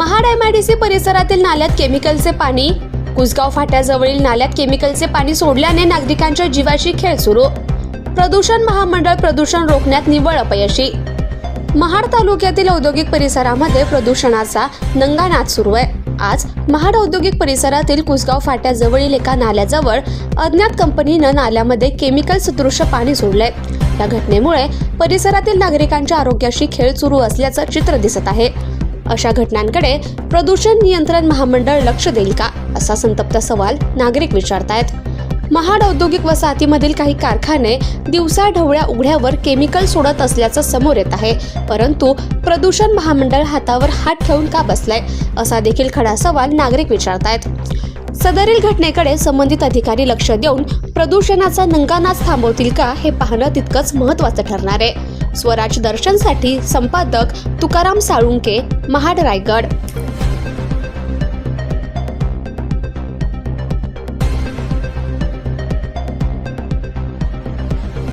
MIDC परिसरातील नाल्यात केमिकलचे पाणी कुसगाव फाट्याजवळील नाल्यात केमिकलचे पाणी सोडल्याने नागरिकांच्या जीवाशी खेळ सुरू. प्रदूषण महामंडळ प्रदूषण रोखण्यात निव्वळ अपयशी. महाड तालुक्यातील औद्योगिक परिसरामध्ये प्रदूषणाचा नंगानाच सुरू आहे. आज महाड औद्योगिक परिसरातील कुसगाव फाट्याजवळील एका नाल्याजवळ अज्ञात कंपनीनं नाल्यामध्ये केमिकल सदृश्य पाणी सोडलंय. या घटनेमुळे परिसरातील नागरिकांच्या आरोग्याशी खेळ सुरू असल्याचं चित्र दिसत आहे. अशा घटनांकडे प्रदूषण नियंत्रण महामंडळ लक्ष देईल का असा संतप्त सवाल नागरिक विचारतायत. महाड औद्योगिक वसाहतीमधील काही कारखाने दिवसा ढवळ्या उघड्यावर केमिकल सोडत असल्याचं समोर येत आहे परंतु प्रदूषण महामंडळ हातावर हात ठेवून का बसलाय असा देखील खडा सवाल नागरिक विचारतायत. सदरील घटनेकडे संबंधित अधिकारी लक्ष देऊन प्रदूषणाचा नंगानाच थांबवतील का हे पाहणं तितकंच महत्त्वाचं ठरणार आहे. स्वराज दर्शनसाठी संपादक तुकाराम साळुंके महाड रायगड.